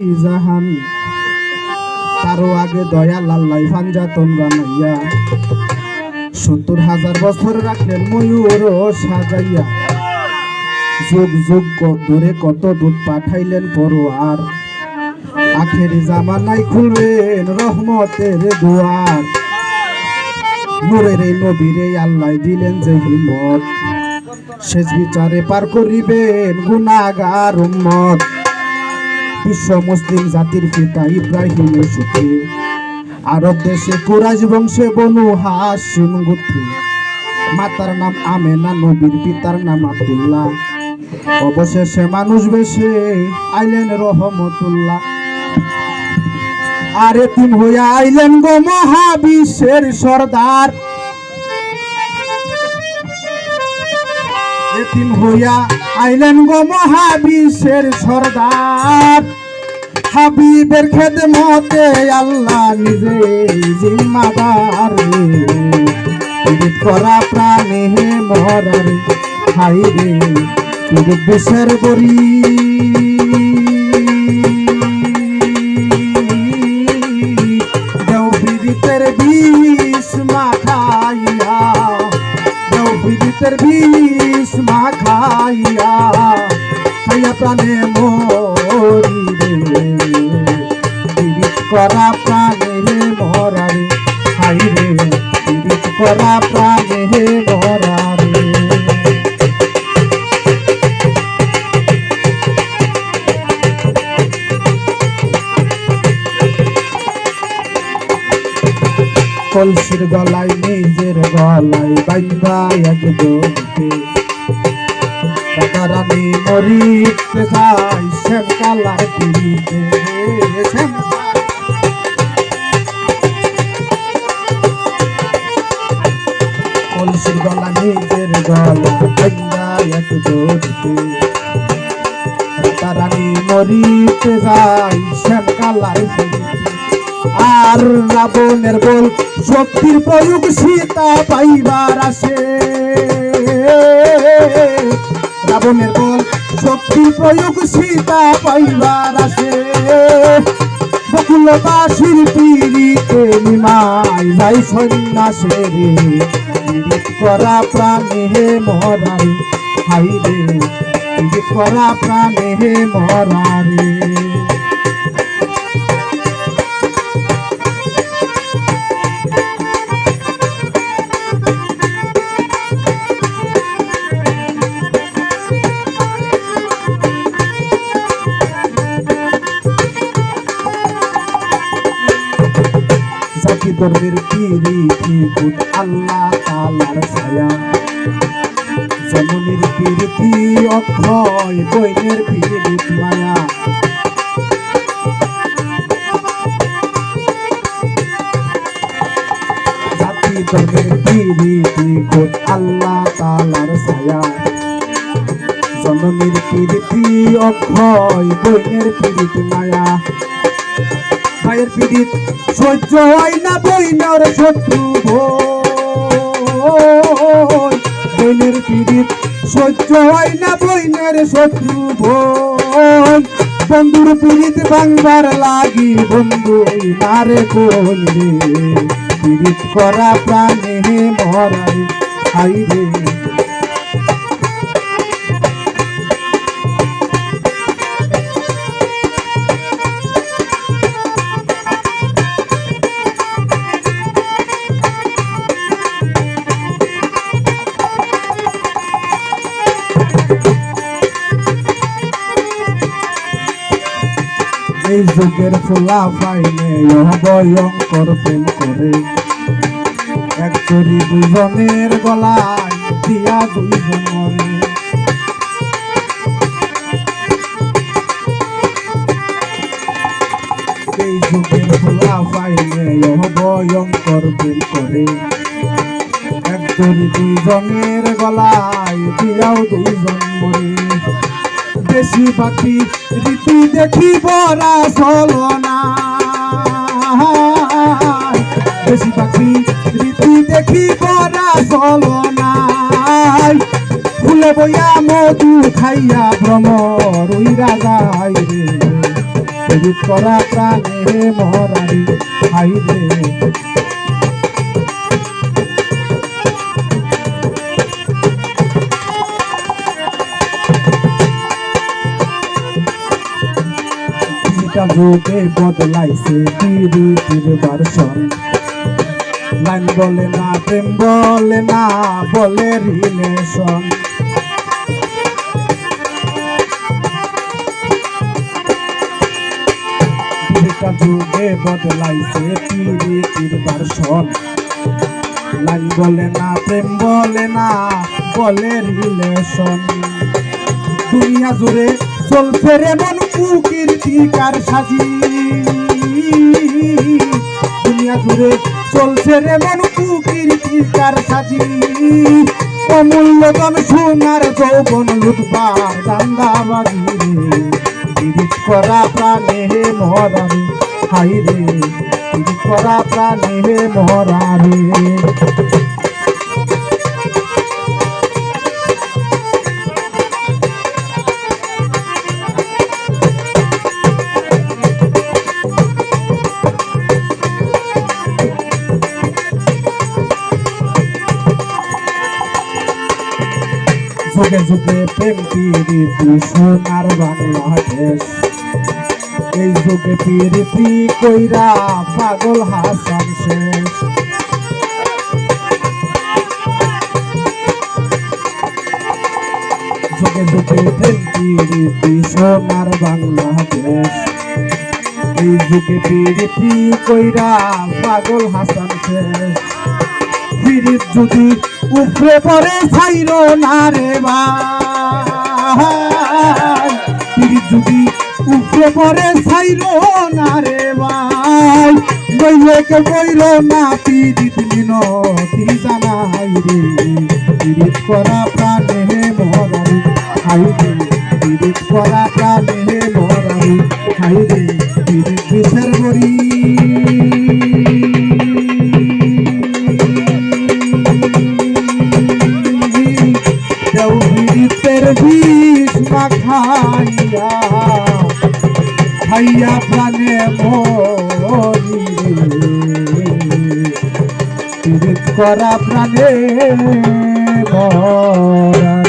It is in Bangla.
জাহান তারও আগে ফানজাতন বানাইয়া। সত্তর হাজার বছর রাখলেন ময়ূর সাজাইয়া। যুগ যুগ ধরে কত দুধ পাঠাইলেন পরোয়ার। আখের জামানায় খুলবেন রহমতের দুয়ার। নূরের এই নবীরে আল্লাহ দিলেন যে হিম্মত। শেষ বিচারে পার করিবেন গুনাগার উম্মত। বিশ্ব মুসলিম জাতির পিতা ইব্রাহিমের সুখে আরব দেশে কুরাইশ বংশে বনু হাসিম গোত্রে। মাতার নাম আমেনা, নবীর পিতার নাম আব্দুল্লাহ। অবশেষে মানুষ বেশে আইলেন রহমতুল্লাহ। আরে তিন হইয়া আইলেন গো মহাবিশ্বের সর্দার। এতিম হইয়া আইলেন গো মহাবিশ্বের সর্দার। হাবিবের খেদমতে আল্লাহ নিজে জিম্মাদার করা প্রাণে মহারি হাই রে বিশ্বের বিষের খাইয়া প্রাণে মরি রে পীড়িত করা প্রাণে মরারে হাই রে পীড়িত করা প্রাণে মরারে কলসির গলায় নিজের গলায় বাইন্দা এক জোটে। রানী মরিতে যাই শ্যাম কালার পিড়িতে শ্যাম কলসির গলা নিজের গলা এক জোটে রানী মরিতে যাই শ্যাম কালার আর রাবণের বল শক্তির প্রয়োগ সীতা পাইবার আসে। রাবণের বল শক্তি প্রয়োগ সীতা পাইবার আসে। বকুলবাসীর পিড়িতে নিমাই যাই সন্ন্যাসে রে। পীড়িত করা প্রাণে হে মরারে হাইরে করা প্রাণে হে মরারে ধর্মের পিরিতি বুধ আল্লাহ তালার ছায়া। জননীর পিরিতি অক্ষয় বইনের পিরিত মায়া। জাতি ধর্মের আল্লাহ তালার ছায়া। অক্ষয় বইনের পিরিত মায়া। ভাইয়ের পীড়িত, সহ্য হয় না বইনার শত্রু বইনের পীড়িত, সহ্য হয় না বইনের শত্রু বন্ধুর পীড়িত ভাঙবার লাগি বন্ধু মারে রে পীড়িত করা প্রাণে মরাই হাই রে। এই যুগের ফুলা পাইলে ভয়ঙ্কর প্রেম করে। এক চুরি দুজনের গলায় দিয়া দুইজন মরে। এই যুগের ফুলা পাইলে ভয়ঙ্কর প্রেম করে। এক চুরি দুইজনের গলায় দিয়াও দুইজন মরে। বেশি পাখি রীতি দেখি বরা চলনা বেশি পাখি রীতি দেখি বরা চলনা ফুলে বইয়া মধু খাইয়া ভ্রমর উইরা যায় রে। করা প্রাণে মরারি হাই যুগে বদলাইছে পীড়িতির বারসন লাইন বলে না, প্রেম বলে না, বলে রিলেশন যুগে বদলাইছে পীড়িতির বারসন লাইন বলে না, প্রেম বলে না, বলে রিলেশন দুনিয়া জুড়ে চলছে রে মন কুকীর্তিকার সাজি। দুনিয়া জুড়ে চলছে রে মন কুকীর্তিকার সাজি। অমূল্য ধন সোনার যৌবন লুটবার দান্দাবাজি পীড়িত করা প্রাণে মরারে হাই রে। পীড়িত করা প্রাণে মরারে যুগে যুগে প্রেম প্রীতি সোনার বাংলাদেশ এই যুগে প্রীতি কইরা পাগল হাসান শেষ। যুগে যুগে প্রেম প্রীতি সোনার বাংলাদেশ এই যুগে প্রীতি কইরা পাগল হাসান শেষ। ফিরিত যদি উপরে পরে ছাইর না রে ভাই যদি উপরে পরে ছাইর না রে ভাই নইলে কে বইল না পিরিত মিনতি জানাই রে। পিরিত করা প্রাণে মরারি হাই রে পিরিত করা বিষ মাখাইয়া খাইয়া প্রাণে মরি। করা প্রাণে মরা